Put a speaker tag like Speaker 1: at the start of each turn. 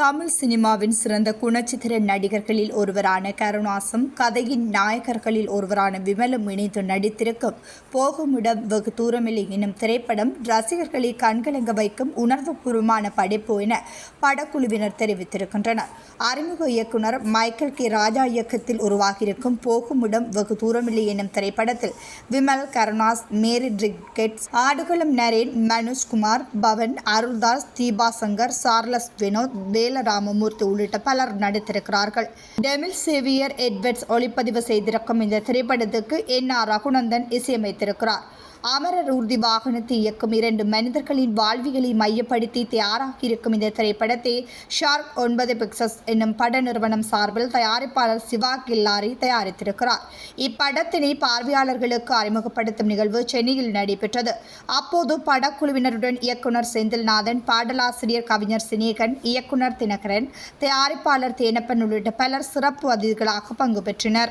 Speaker 1: தமிழ் சினிமாவின் சிறந்த குணச்சித்திர நடிகர்களில் ஒருவரான கருணாசம் கதையின் நாயகர்களில் ஒருவரான விமலும் இணைந்து நடித்திருக்கும் போகுமிடம் வெகு தூரமில்லை எனும் திரைப்படம் ரசிகர்களை கண்கலங்க வைக்கும் உணர்வுபூர்வமான படைப்பு என படக்குழுவினர் தெரிவித்திருக்கின்றனர். அறிமுக இயக்குனர் மைக்கேல் கே. ராஜா இயக்கத்தில் உருவாகியிருக்கும் போகுமிடம் வெகு தூரமில்லை எனும் திரைப்படத்தில் Vimal Karunas Mary Ricketts Aadukalam Naren Manojkumar Pavan Aruldas Deepa Shankar Charles Vinoth Vel Ramamoorthy உள்ளிட்ட பலர் நடித்திருக்கிறார்கள். டெமில் சேவியர் எட்வர்ட்ஸ் ஒளிப்பதிவு செய்திருக்கும் இந்த திரைப்படத்துக்கு என் ஆர் ரகுநந்தன் இசையமைத்திருக்கிறார். அமரர் ஊர்தி வாகனத்தை இயக்கும் இரண்டு மனிதர்களின் வாழ்வியலை மையப்படுத்தி தயாராகியிருக்கும் இந்த திரைப்படத்தை ஷார்க் ஒன்பது பிக்சஸ் என்னும் பட நிறுவனம் சார்பில் தயாரிப்பாளர் சிவா கில்லாரி தயாரித்திருக்கிறார். இப்படத்தினை பார்வையாளர்களுக்கு அறிமுகப்படுத்தும் நிகழ்வு சென்னையில் நடைபெற்றது. அப்போது படக்குழுவினருடன் இயக்குனர் செந்தில்நாதன் பாடலாசிரியர் கவிஞர் சினேகன் இயக்குனர் தினகரன் தயாரிப்பாளர் தேனப்பன் உள்ளிட்ட பலர் சிறப்பு அதிதிகளாக பங்கு பெற்றனர்.